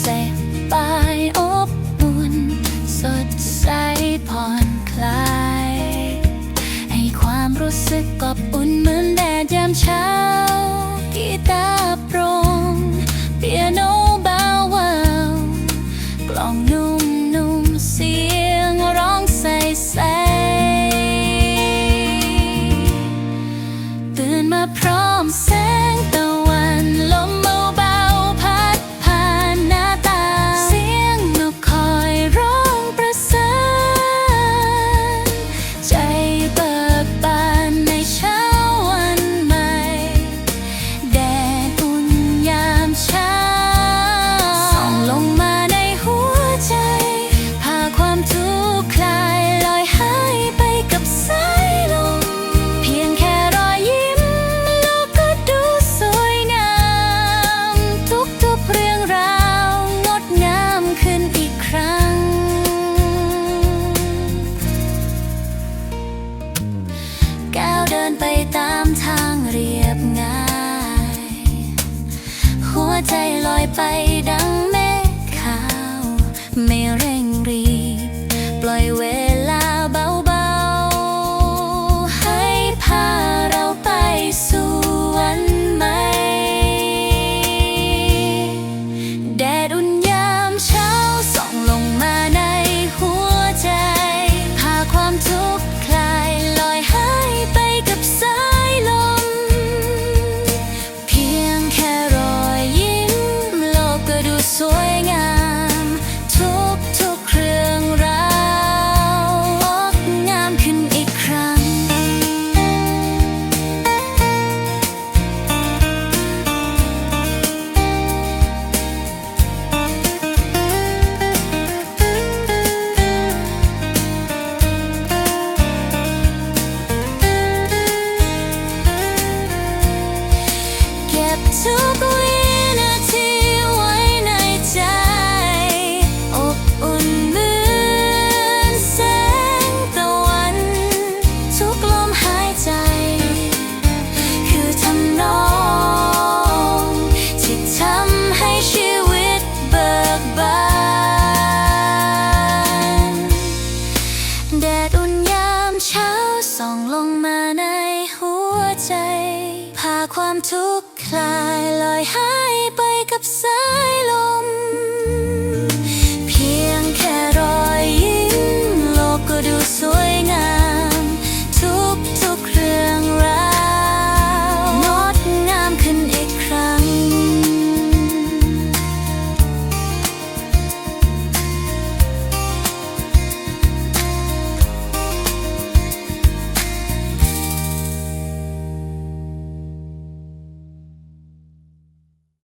เสพปอบอุ่นสดใสผ่อนคลาย ให้ความรู้สึกกอบอุ่นเหมือนแดดยามเช้ากีตาินไปตามทางเรียบง่าย หัวใจลอยไปดังเมฆขาว ไม่เร่งรีบ ปล่อยเวล ความทุกข์คลายลอยหายไปกับสายลม